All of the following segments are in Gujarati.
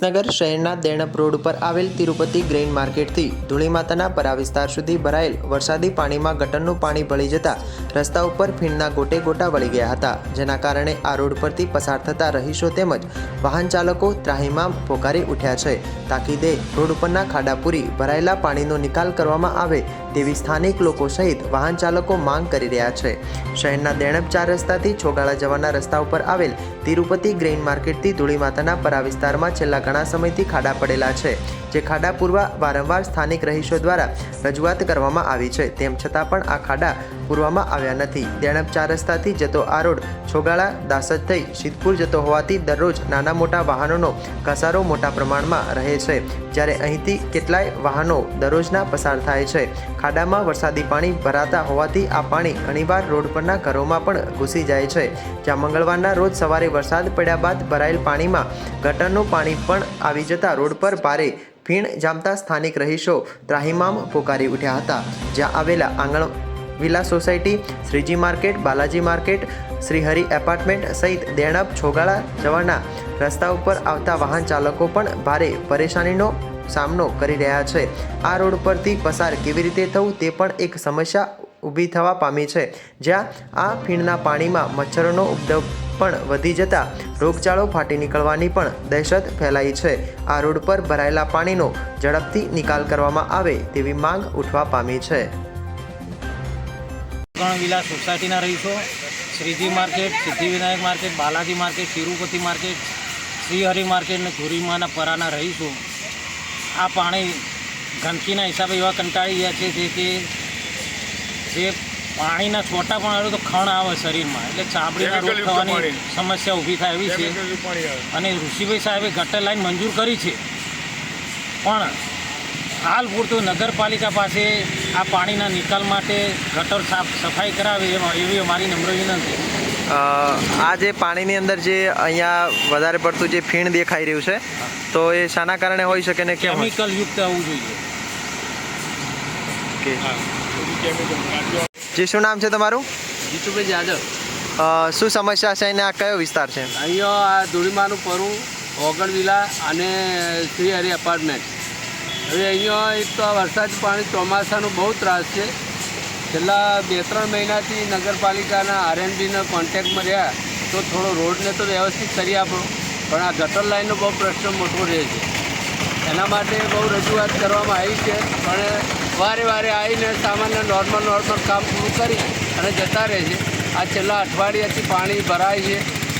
વિસનગર શહેરના દેણપ રોડ ઉપર આવેલ તિરુપતિ ગ્રેઇન માર્કેટથી ધૂળીમાતાના પરા વિસ્તાર સુધી ભરાયેલ વરસાદી પાણીમાં ગટરનું પાણી ભળી જતા રસ્તા ઉપર ફીણના ગોટે ગોટા વળી ગયા હતા, જેના કારણે આ રોડ પરથી પસાર થતા રહીશો તેમજ વાહન ચાલકો ત્રાહીમાં પોકારી ઉઠ્યા છે. તાકીદે રોડ ઉપરના ખાડા પૂરી ભરાયેલા પાણીનો નિકાલ કરવામાં આવે તેવી સ્થાનિક લોકો સહિત વાહન ચાલકો માંગ કરી રહ્યા છે. શહેરના દેણપ ચાર રસ્તાથી છોગાળા જવાના રસ્તા ઉપર આવેલ તિરુપતિ ગ્રેઇન માર્કેટથી ધૂળીમાતાના પરા વિસ્તારમાં છેલ્લા ઘણા સમયથી ખાડા પડેલા છે, જે ખાડા પૂરવા વારંવાર સ્થાનિક રહીશો દ્વારા રજૂઆત કરવામાં આવી છે. તેમ છતાં પણ આ ખાડા પૂરવામાં આવ્યા નથી. દેણપ ચાર રસ્તાથી જતો આ રોડ છોગાળા દાસજ થઈ સિદ્ધપુર જતો હોવાથી દરરોજ નાના મોટા વાહનોનો ઘસારો મોટા પ્રમાણમાં રહે છે. જ્યારે અહીંથી કેટલાય વાહનો દરરોજના પસાર થાય છે. ખાડામાં વરસાદી પાણી ભરાતા હોવાથી આ પાણી ઘણીવાર રોડ પરના ઘરોમાં પણ ઘૂસી જાય છે. જ્યાં મંગળવારના રોજ સવારે વરસાદ પડ્યા બાદ ભરાયેલ પાણીમાં ગટરનું પાણી પણ આવી જતા રોડ પર ભારે ફીણ જામતા સ્થાનિક રહીશો ત્રાહિમામ પોકારી ઉઠ્યા હતા. જ્યાં આવેલા Aangan villa society, Shreeji market, Balaji market, Shrihari apartment સહિત દેણપ છોગાળા જવાના રસ્તા ઉપર આવતા વાહન ચાલકો પણ ભારે પરેશાનીનો સામનો કરી રહ્યા છે. આ રોડ પરથી પસાર કેવી રીતે થવું તે પણ એક સમસ્યા ઊભી થવા પામી છે. જ્યાં આ ફીણના પાણીમાં મચ્છરોનો ઉપદ્રવ પણ વધી જતા રોગચાળો ફાટી નીકળવાની પણ દહેશત ફેલાઈ છે. આ રોડ પર ભરાયેલા પાણીનો ઝડપથી નિકાલ કરવામાં આવે તેવી માંગ ઉઠવા પામી છે. વિલા સોસાયટીના રહીશો, Shreeji market, Siddhivinayak market, Balaji market, Tirupati market, Shrihari market અને ધોરીમાના પરાના રહીશો આ પાણી ગંદકીના હિસાબે એવા કંટાળી ગયા છે કે જે પાણીના છોટા પણ આવે તો ખણ આવે શરીરમાં. એટલે ચામડીના રોગ થવાની સમસ્યા ઊભી થાય એવી છે. અને ઋષિભાઈ સાહેબે ગટર લાઈન મંજૂર કરી છે. પણ હાલ પૂરતું નગરપાલિકા પાસે આ પાણીના નિકાલ માટે ગટર સાફ સફાઈ કરાવે એમ- એવી અમારી નમ્ર વિનંતી. આ જે પાણીની અંદર જે અહીંયા વધારે પડતું જે ફીણ દેખાઈ રહ્યું છે તો એ શાના કારણે હોઈ શકે ને કેમિકલ યુક્ત આવવું જોઈએ. કે જી શું નામ છે તમારું? જીતુભાઈ યાદવ શું સમસ્યા છે અને આ કયો વિસ્તાર છે? અહીંયા આ ધૂળીમાનું પરું ઓગણવિલા અને શ્રી હરિ એપાર્ટમેન્ટ હવે અહીંયા એક તો આ વરસાદ પાણી ચોમાસાનો બહુ ત્રાસ છે. છેલ્લા બે ત્રણ મહિનાથી નગરપાલિકાના આરએનબીના કોન્ટેક્ટમાં રહ્યા તો થોડો રોડને તો વ્યવસ્થિત કરી આપો પણ આ ગટર લાઈનનો બહુ પ્રશ્ન મોટો રહે છે. એના માટે બહુ રજૂઆત કરવામાં આવી છે પણ વારે વારે આવીને સામાન્ય નોર્મલ નોર્મલ કામ પૂરું કરી અને જતા રહે છે. આ છેલ્લા અઠવાડિયાથી પાણી ભરાય છે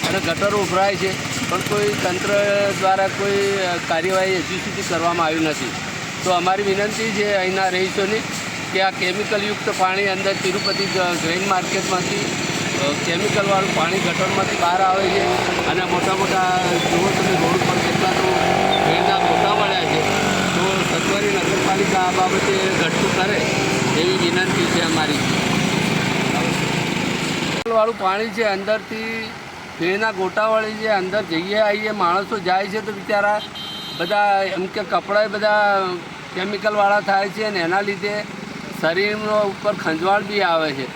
અને ગટરો ઉભરાય છે, પણ કોઈ તંત્ર દ્વારા કોઈ કાર્યવાહી હજુ સુધી કરવામાં આવી નથી. તો અમારી વિનંતી છે અહીંના રહીશોની કે આ કેમિકલયુક્ત પાણી અંદર તિરુપતિ ગ્રેઇન માર્કેટમાંથી કેમિકલવાળું પાણી ગટરમાંથી બહાર આવે છે અને મોટા મોટા જુઓ તમે રોડ પર કેટલા તો ભેળના મોટા મળ્યા છે તો સત્વરી નગરપાલિકા આ બાબતે કરે એવી વિનંતી છે અમારી. વાળું પાણી છે, અંદરથી ભેળના ગોટાવાળી છે, અંદર જઈએ આવીએ માણસો જાય છે તો બિચારા બધા એમ કે કપડાં બધા કેમિકલવાળા થાય છે અને એના લીધે શરીરનો ઉપર ખંજવાળ બી આવે છે.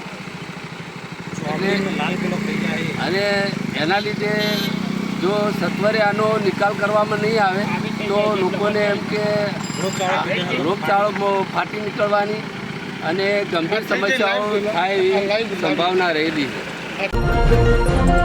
અને એના લીધે જો સત્વરે આનો નિકાલ કરવામાં નહીં આવે તો લોકોને એમ કે રોગચાળો ફાટી નીકળવાની અને ગંભીર સમસ્યાઓ થાય એવી સંભાવના રહેલી છે.